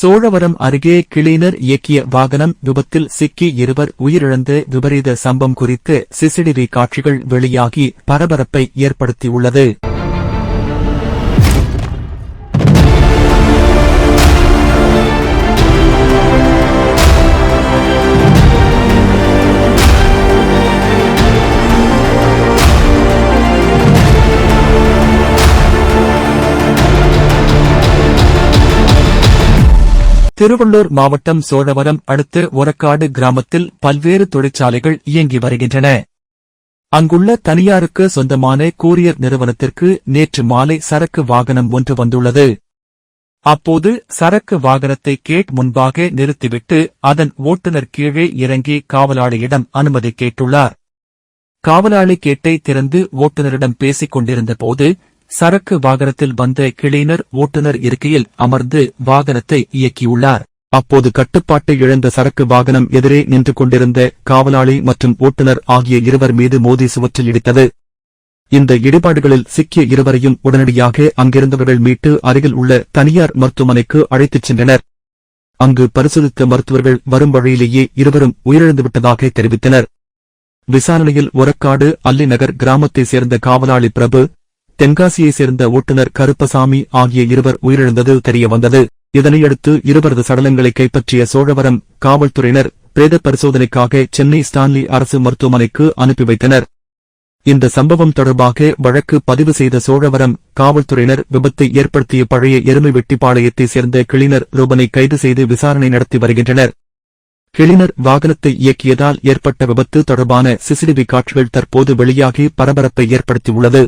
சோழவரம் அருகே கிளீனர் இயக்கிய வாகனம் விபத்தில் சிக்கி இருவர் உயிரிழந்த விபரீத சம்பம் குறித்து சிசிடிவி காட்சிகள் வெளியாகி பரபரப்பை ஏற்படுத்தியுள்ளது. திருவள்ளூர் மாவட்டம் சோழவரம் அடுத்த ஒரக்காடு கிராமத்தில் பல்வேறு தொழிற்சாலைகள் இயங்கி வருகின்றன. அங்குள்ள தனியாருக்கு சொந்தமான கூரியர் நிறுவனத்திற்கு நேற்று மாலை சரக்கு வாகனம் ஒன்று வந்துள்ளது. அப்போது சரக்கு வாகனத்தை கேட் முன்பாக நிறுத்திவிட்டு அதன் ஓட்டுநர் கீழே இறங்கி காவலாளியிடம் அனுமதி கேட்டுள்ளார். காவலாளி கேட்டை திறந்து ஓட்டுநரிடம் பேசிக் கொண்டிருந்த போது சரக்கு வாகனத்தில் வந்த கிளைனர் ஓட்டுநர் இருக்கையில் அமர்ந்து வாகனத்தை இயக்கியுள்ளார். அப்போது கட்டுப்பாட்டை இழந்த சரக்கு வாகனம் எதிரே நின்று கொண்டிருந்த காவலாளி மற்றும் ஓட்டுநர் ஆகிய இருவர் மீது மோதி சுவற்றில் இடித்தது. இந்த இடிபாடுகளில் சிக்கிய இருவரையும் உடனடியாக அங்கிருந்தவர்கள் மீட்டு அருகில் உள்ள தனியார் மருத்துவமனைக்கு அழைத்துச் சென்றனர். அங்கு பரிசோதித்த மருத்துவர்கள் வரும் வழியிலேயே இருவரும் உயிரிழந்துவிட்டதாக தெரிவித்தனர். விசாரணையில் ஒரக்காடு அல்லிநகர் கிராமத்தைச் சேர்ந்த காவலாளி பிரபு தென்காசியைச் சேர்ந்த ஓட்டுநர் கருப்பசாமி ஆகிய இருவர் உயிரிழந்தது தெரியவந்தது. இதனையடுத்து இருவரது சடலங்களை கைப்பற்றிய சோழவரம் காவல்துறையினர் பிரேத பரிசோதனைக்காக சென்னை ஸ்டான்லி அரசு மருத்துவமனைக்கு அனுப்பி வைத்தனர். இந்த சம்பவம் தொடர்பாக வழக்கு பதிவு செய்த சோழவரம் காவல்துறையினர் விபத்தை ஏற்படுத்திய பழைய எருமை வெட்டிப்பாளையத்தைச் சேர்ந்த கிளினர் ரூபனை கைது செய்து விசாரணை நடத்தி வருகின்றனர். கிளினர் வாகனத்தை இயக்கியதால் ஏற்பட்ட விபத்து தொடர்பான சிசிடிவி காட்சிகள் தற்போது வெளியாகி பரபரப்பை ஏற்படுத்தியுள்ளது.